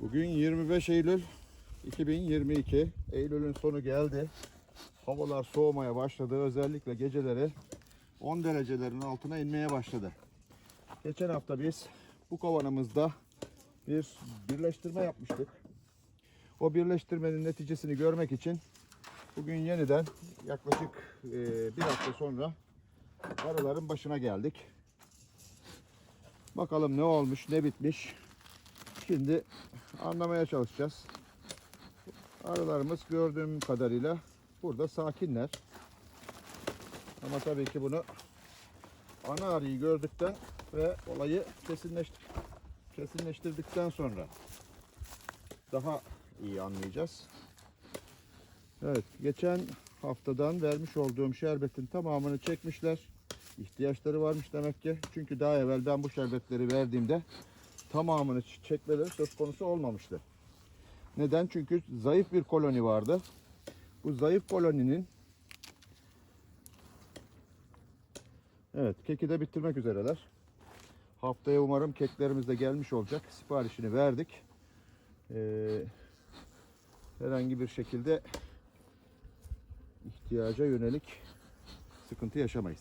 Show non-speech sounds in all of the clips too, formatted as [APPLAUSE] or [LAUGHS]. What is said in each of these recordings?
Bugün 25 Eylül 2022. Eylül'ün sonu geldi. Havalar soğumaya başladı. Özellikle geceleri 10 derecelerin altına inmeye başladı. Geçen hafta biz bu kovanımızda bir birleştirme yapmıştık. O birleştirmenin neticesini görmek için bugün yeniden yaklaşık e, bir hafta sonra arıların başına geldik. Bakalım ne olmuş, ne bitmiş. Şimdi anlamaya çalışacağız. Arılarımız gördüğüm kadarıyla burada sakinler. Ama tabii ki bunu ana arıyı gördükten ve olayı kesinleştir kesinleştirdikten sonra daha iyi anlayacağız. Evet, geçen haftadan vermiş olduğum şerbetin tamamını çekmişler. İhtiyaçları varmış demek ki. Çünkü daha evvel ben bu şerbetleri verdiğimde tamamını ç- çekmeleri söz konusu olmamıştı. Neden? Çünkü zayıf bir koloni vardı. Bu zayıf koloninin Evet, keki de bitirmek üzereler. Haftaya umarım keklerimiz de gelmiş olacak. Siparişini verdik. Ee, herhangi bir şekilde ihtiyaca yönelik sıkıntı yaşamayız.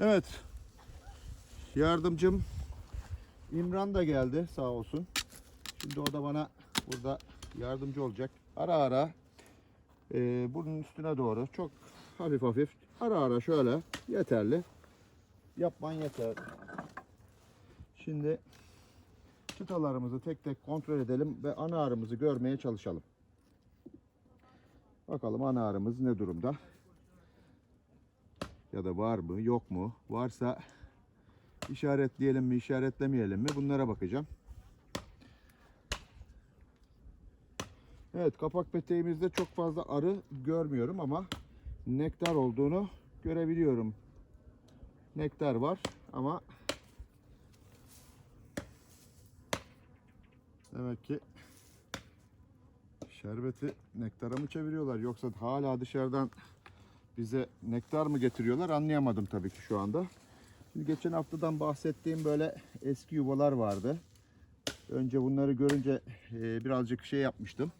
Evet. Yardımcım İmran da geldi sağ olsun. Şimdi o da bana burada yardımcı olacak. Ara ara e, bunun üstüne doğru çok hafif hafif ara ara şöyle yeterli. Yapman yeter. Şimdi çıtalarımızı tek tek kontrol edelim ve ana arımızı görmeye çalışalım. Bakalım ana arımız ne durumda? Ya da var mı, yok mu? Varsa işaretleyelim mi, işaretlemeyelim mi? Bunlara bakacağım. Evet, kapak peteğimizde çok fazla arı görmüyorum ama nektar olduğunu görebiliyorum. Nektar var ama Demek ki şerbeti nektara mı çeviriyorlar yoksa hala dışarıdan bize nektar mı getiriyorlar anlayamadım tabii ki şu anda. Şimdi geçen haftadan bahsettiğim böyle eski yuvalar vardı. Önce bunları görünce e, birazcık şey yapmıştım.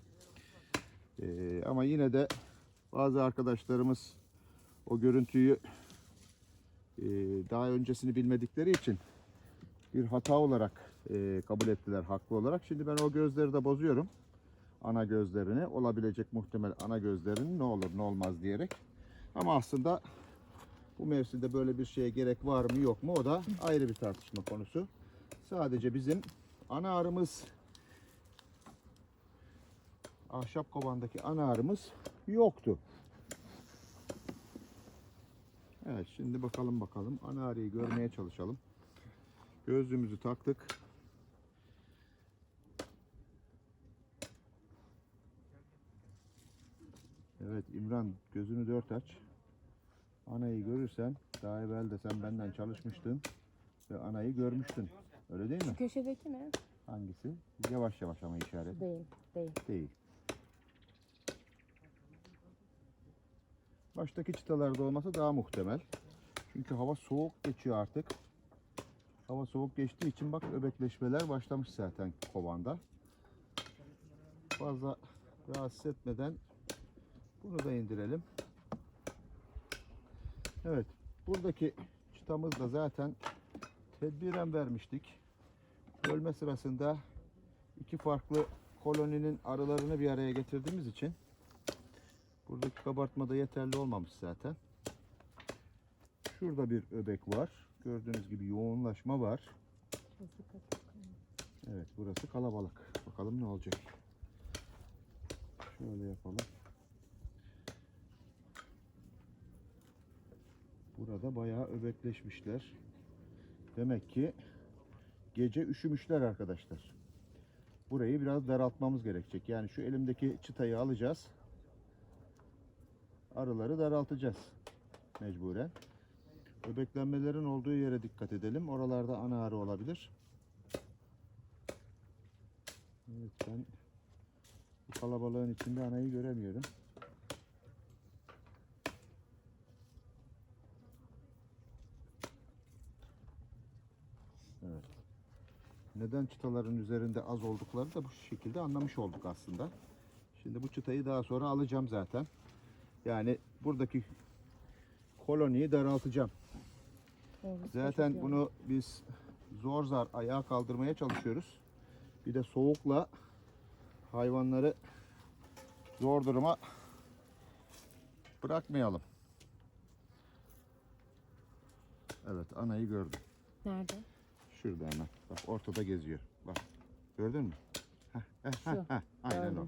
E, ama yine de bazı arkadaşlarımız o görüntüyü e, daha öncesini bilmedikleri için bir hata olarak kabul ettiler haklı olarak. Şimdi ben o gözleri de bozuyorum. Ana gözlerini, olabilecek muhtemel ana gözlerini ne olur ne olmaz diyerek. Ama aslında bu mevsimde böyle bir şeye gerek var mı yok mu o da ayrı bir tartışma konusu. Sadece bizim ana arımız ahşap kovandaki ana arımız yoktu. Evet şimdi bakalım bakalım ana arıyı görmeye çalışalım. Gözlüğümüzü taktık. Evet İmran gözünü dört aç. Anayı görürsen daha evvel de sen benden çalışmıştın ve anayı görmüştün. Öyle değil mi? Köşedeki mi? Hangisi? Yavaş yavaş ama işaret Değil, değil. değil. Baştaki çıtalarda olması daha muhtemel. Çünkü hava soğuk geçiyor artık. Hava soğuk geçtiği için bak öbekleşmeler başlamış zaten kovanda. Fazla rahatsız etmeden bunu da indirelim. Evet. Buradaki çıtamız da zaten tedbiren vermiştik. Bölme sırasında iki farklı koloninin arılarını bir araya getirdiğimiz için buradaki kabartma da yeterli olmamış zaten. Şurada bir öbek var. Gördüğünüz gibi yoğunlaşma var. Evet burası kalabalık. Bakalım ne olacak. Şöyle yapalım. Burada bayağı öbekleşmişler. Demek ki gece üşümüşler arkadaşlar. Burayı biraz daraltmamız gerekecek. Yani şu elimdeki çıtayı alacağız. Arıları daraltacağız. Mecburen. Öbeklenmelerin olduğu yere dikkat edelim. Oralarda ana arı olabilir. Evet ben bu kalabalığın içinde anayı göremiyorum. Evet. Neden çıtaların üzerinde az oldukları da bu şekilde anlamış olduk aslında. Şimdi bu çıtayı daha sonra alacağım zaten. Yani buradaki koloniyi daraltacağım. Da Zaten bunu biz zor zar ayağa kaldırmaya çalışıyoruz. Bir de soğukla hayvanları zor duruma bırakmayalım. Evet anayı gördüm. Nerede? Şurada hemen. Bak ortada geziyor. Bak. Gördün mü? Heh, heh, heh, heh. Aynen o.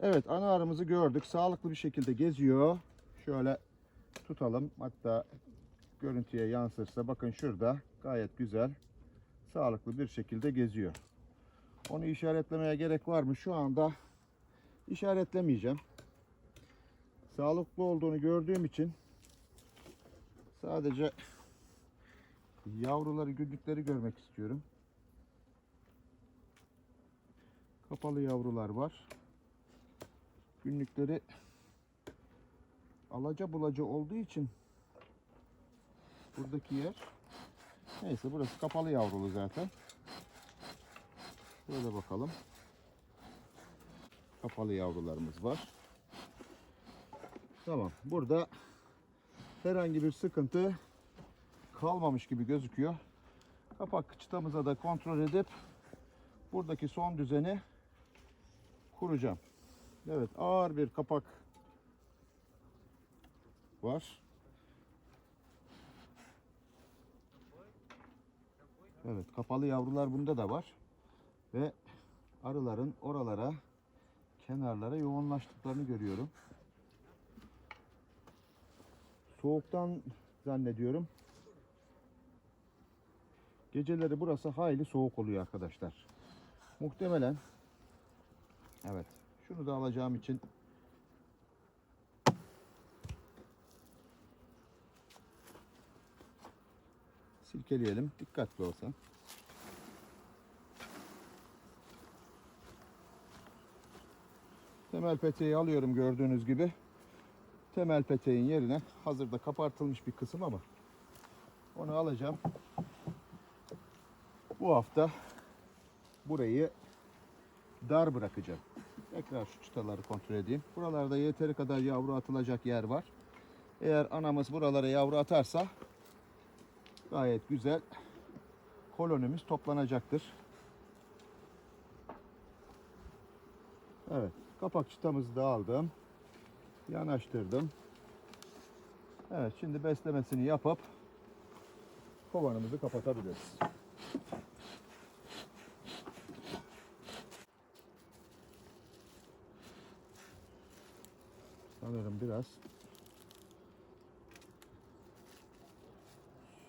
Evet ana arımızı gördük. Sağlıklı bir şekilde geziyor. Şöyle tutalım. Hatta görüntüye yansırsa bakın şurada gayet güzel sağlıklı bir şekilde geziyor. Onu işaretlemeye gerek var mı? Şu anda işaretlemeyeceğim. Sağlıklı olduğunu gördüğüm için sadece yavruları, güdükleri görmek istiyorum. Kapalı yavrular var. Günlükleri alaca bulaca olduğu için buradaki yer neyse burası kapalı yavrulu zaten. Şöyle bakalım. Kapalı yavrularımız var. Tamam. Burada herhangi bir sıkıntı kalmamış gibi gözüküyor. Kapak çıtamıza da kontrol edip buradaki son düzeni kuracağım. Evet ağır bir kapak var. Evet kapalı yavrular bunda da var. Ve arıların oralara kenarlara yoğunlaştıklarını görüyorum. Soğuktan zannediyorum. Geceleri burası hayli soğuk oluyor arkadaşlar. Muhtemelen evet şunu da alacağım için silkeleyelim. Dikkatli olsan. Temel peteği alıyorum gördüğünüz gibi. Temel peteğin yerine hazırda kapartılmış bir kısım ama onu alacağım. Bu hafta burayı dar bırakacağım. Tekrar şu çıtaları kontrol edeyim. Buralarda yeteri kadar yavru atılacak yer var. Eğer anamız buralara yavru atarsa gayet güzel kolonimiz toplanacaktır. Evet, kapak çıtamızı da aldım. Yanaştırdım. Evet, şimdi beslemesini yapıp kovanımızı kapatabiliriz. Sanırım biraz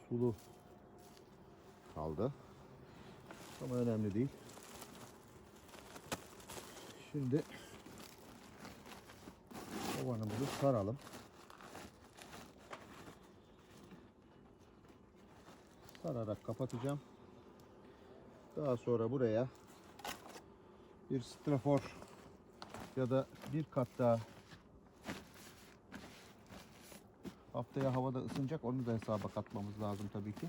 sulu kaldı. Ama önemli değil. Şimdi kovanımızı saralım. Sararak kapatacağım. Daha sonra buraya bir strafor ya da bir kat daha haftaya havada ısınacak onu da hesaba katmamız lazım tabii ki.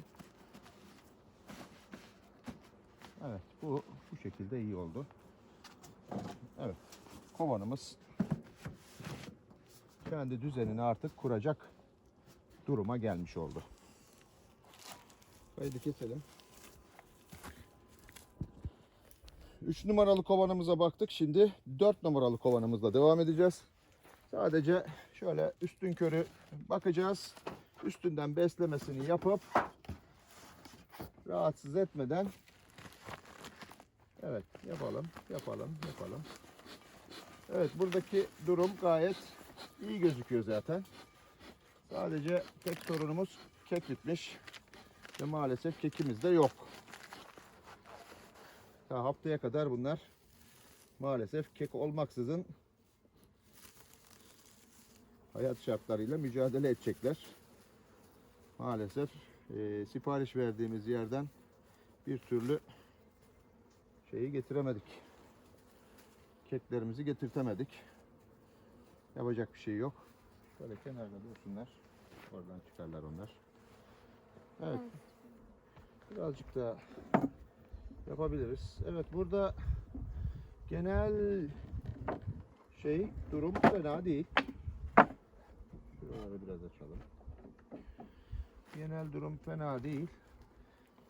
Evet bu bu şekilde iyi oldu. Evet kovanımız kendi düzenini artık kuracak duruma gelmiş oldu. Kaydı keselim. 3 numaralı kovanımıza baktık. Şimdi 4 numaralı kovanımızla devam edeceğiz. Sadece şöyle üstün körü bakacağız. Üstünden beslemesini yapıp rahatsız etmeden evet yapalım, yapalım, yapalım. Evet buradaki durum gayet iyi gözüküyor zaten. Sadece tek sorunumuz kek bitmiş ve maalesef kekimiz de yok. Ta haftaya kadar bunlar maalesef kek olmaksızın hayat şartlarıyla mücadele edecekler. Maalesef e, sipariş verdiğimiz yerden bir türlü şeyi getiremedik. Keklerimizi getirtemedik. Yapacak bir şey yok. Şöyle kenarda dursunlar. Oradan çıkarlar onlar. Evet. Birazcık daha yapabiliriz. Evet burada genel şey durum fena değil. Şuraları biraz açalım. Genel durum fena değil.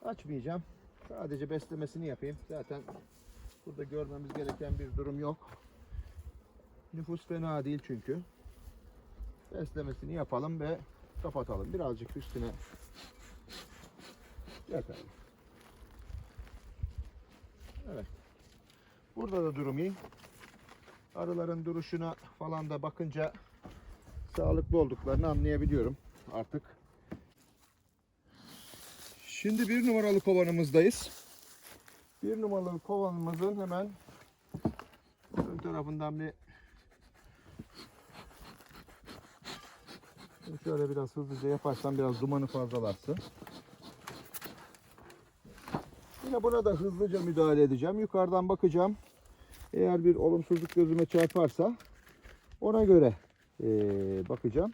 Açmayacağım. Sadece beslemesini yapayım. Zaten burada görmemiz gereken bir durum yok. Nüfus fena değil çünkü. Beslemesini yapalım ve kapatalım. Birazcık üstüne yakalım. Evet. Burada da durum iyi. Arıların duruşuna falan da bakınca sağlıklı olduklarını anlayabiliyorum artık. Şimdi bir numaralı kovanımızdayız. Bir numaralı kovanımızın hemen ön tarafından bir şöyle biraz hızlıca yaparsam biraz dumanı fazlalaşsın. Yine buna da hızlıca müdahale edeceğim. Yukarıdan bakacağım. Eğer bir olumsuzluk gözüme çarparsa ona göre eee, bakacağım.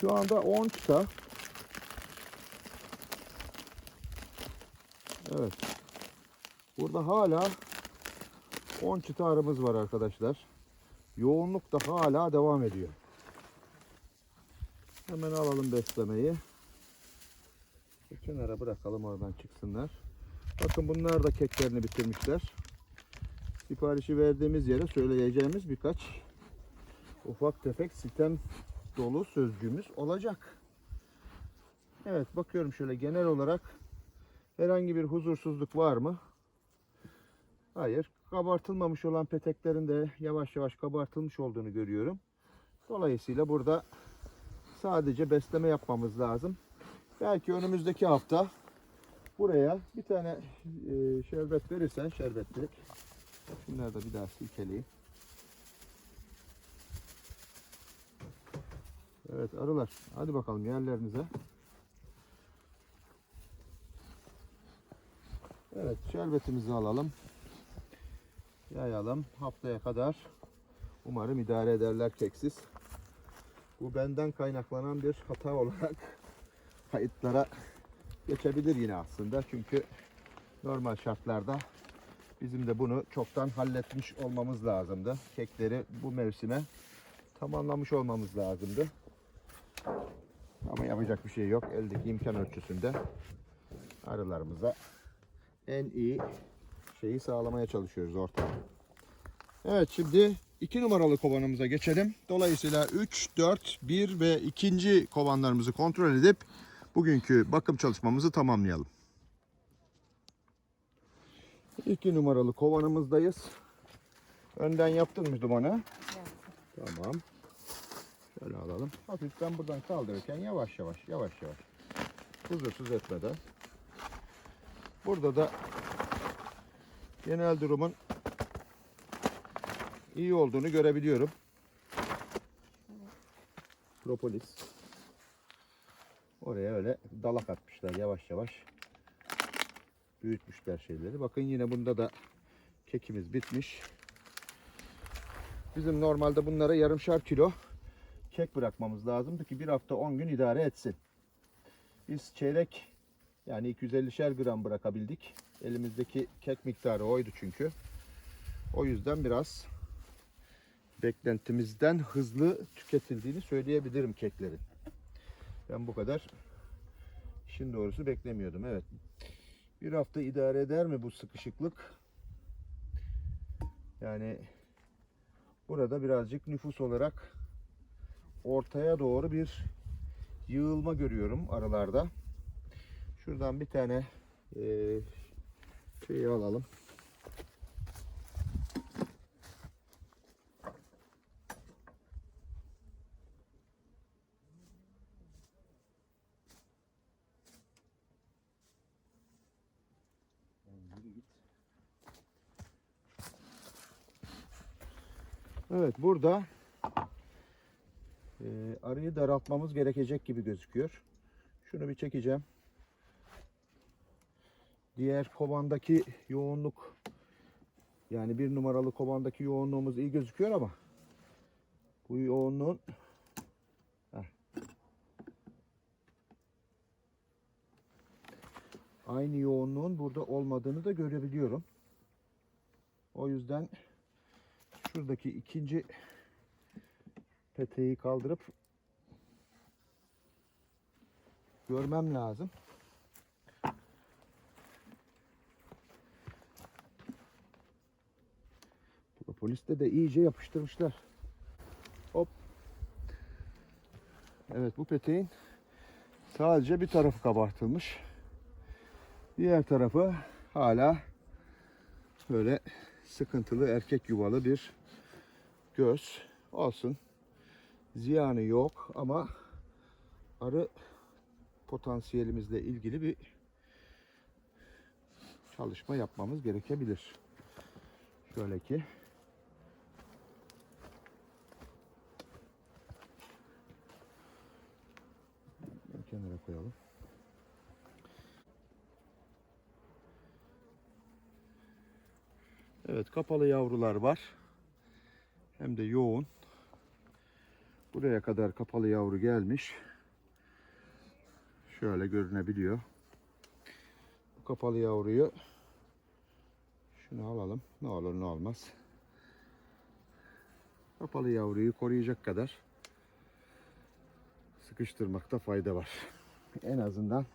Şu anda 10 çıta. Evet. Burada hala 10 çıta arımız var arkadaşlar. Yoğunluk da hala devam ediyor. Hemen alalım beslemeyi. Kenara bırakalım oradan çıksınlar. Bakın bunlar da keklerini bitirmişler. Siparişi verdiğimiz yere söyleyeceğimiz birkaç ufak tefek sitem dolu sözcüğümüz olacak. Evet bakıyorum şöyle genel olarak herhangi bir huzursuzluk var mı? Hayır. Kabartılmamış olan peteklerin de yavaş yavaş kabartılmış olduğunu görüyorum. Dolayısıyla burada sadece besleme yapmamız lazım. Belki önümüzdeki hafta buraya bir tane e, şerbet verirsen şerbetlik. Şunları da bir daha silkeleyeyim. Evet arılar hadi bakalım yerlerinize. Evet şerbetimizi alalım. Yayalım. Haftaya kadar umarım idare ederler keksiz. Bu benden kaynaklanan bir hata olarak [LAUGHS] kayıtlara geçebilir yine aslında. Çünkü normal şartlarda bizim de bunu çoktan halletmiş olmamız lazımdı. Kekleri bu mevsime tamamlamış olmamız lazımdı. Ama yapacak bir şey yok. Eldeki imkan ölçüsünde arılarımıza en iyi şeyi sağlamaya çalışıyoruz ortamı. Evet şimdi 2 numaralı kovanımıza geçelim. Dolayısıyla 3, 4, 1 ve ikinci kovanlarımızı kontrol edip bugünkü bakım çalışmamızı tamamlayalım. 2 numaralı kovanımızdayız. Önden yaptın mı dumanı? Tamam. Şöyle alalım. Hafiften buradan kaldırırken yavaş yavaş yavaş yavaş. Huzursuz etmeden. Burada da genel durumun iyi olduğunu görebiliyorum. Propolis. Oraya öyle dalak atmışlar yavaş yavaş. Büyütmüşler şeyleri. Bakın yine bunda da kekimiz bitmiş. Bizim normalde bunlara yarımşar kilo kek bırakmamız lazımdı ki bir hafta 10 gün idare etsin. Biz çeyrek yani 250'şer gram bırakabildik. Elimizdeki kek miktarı oydu çünkü. O yüzden biraz beklentimizden hızlı tüketildiğini söyleyebilirim keklerin. Ben bu kadar işin doğrusu beklemiyordum. Evet. Bir hafta idare eder mi bu sıkışıklık? Yani burada birazcık nüfus olarak ortaya doğru bir yığılma görüyorum aralarda. Şuradan bir tane eee şeyi alalım. Evet burada eee, arıyı daraltmamız gerekecek gibi gözüküyor. Şunu bir çekeceğim. Diğer kovandaki yoğunluk yani bir numaralı kovandaki yoğunluğumuz iyi gözüküyor ama bu yoğunluğun Heh. aynı yoğunluğun burada olmadığını da görebiliyorum. O yüzden şuradaki ikinci peteği kaldırıp görmem lazım. Poliste de iyice yapıştırmışlar. Hop. Evet bu peteğin sadece bir tarafı kabartılmış. Diğer tarafı hala böyle sıkıntılı erkek yuvalı bir göz olsun. Ziyanı yok ama arı potansiyelimizle ilgili bir çalışma yapmamız gerekebilir. Şöyle ki kenara koyalım. Evet kapalı yavrular var. Hem de yoğun. Buraya kadar kapalı yavru gelmiş. Şöyle görünebiliyor. Bu kapalı yavruyu şunu alalım. Ne olur ne olmaz. Kapalı yavruyu koruyacak kadar sıkıştırmakta fayda var. En azından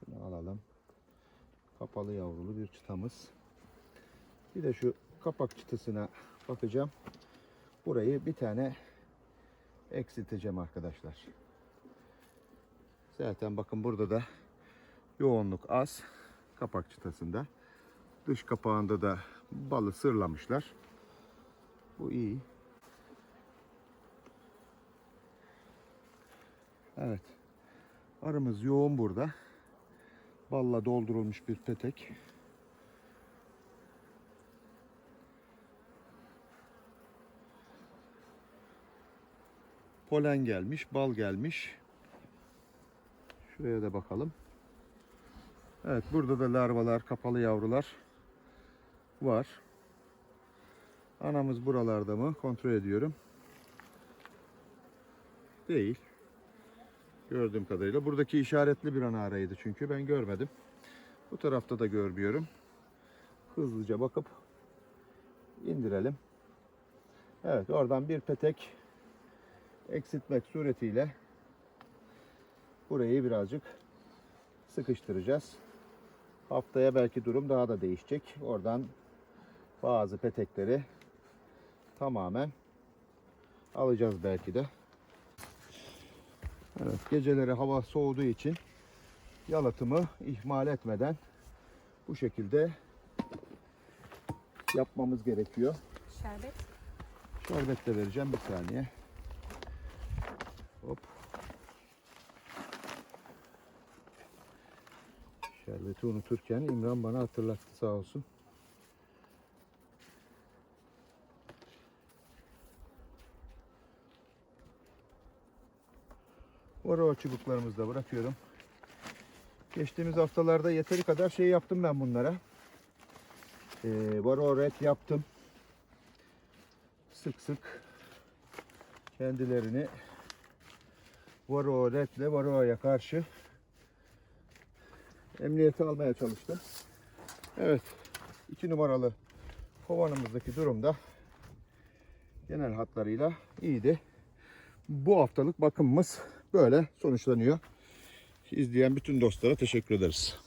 şunu alalım. Kapalı yavrulu bir çıtamız. Bir de şu kapak çıtısına bakacağım. Burayı bir tane eksilteceğim arkadaşlar. Zaten bakın burada da yoğunluk az. Kapak çıtasında. Dış kapağında da balı sırlamışlar. Bu iyi. Evet. Arımız yoğun burada. Balla doldurulmuş bir petek. Polen gelmiş, bal gelmiş. Şuraya da bakalım. Evet, burada da larvalar, kapalı yavrular var. Anamız buralarda mı? Kontrol ediyorum. Değil. Gördüğüm kadarıyla. Buradaki işaretli bir ana araydı çünkü ben görmedim. Bu tarafta da görmüyorum. Hızlıca bakıp indirelim. Evet oradan bir petek eksiltmek suretiyle burayı birazcık sıkıştıracağız. Haftaya belki durum daha da değişecek. Oradan bazı petekleri tamamen alacağız belki de. Evet, geceleri hava soğuduğu için yalıtımı ihmal etmeden bu şekilde yapmamız gerekiyor. Şerbet. Şerbet de vereceğim bir saniye. Şerbeti unuturken İmran bana hatırlattı sağ olsun. Oro çubuklarımızı da bırakıyorum. Geçtiğimiz haftalarda yeteri kadar şey yaptım ben bunlara. Ee, Varo red yaptım. Sık sık kendilerini Varo redle Varo'ya karşı emniyete almaya çalıştım. Evet. iki numaralı kovanımızdaki durumda genel hatlarıyla iyiydi. Bu haftalık bakımımız böyle sonuçlanıyor. İzleyen bütün dostlara teşekkür ederiz.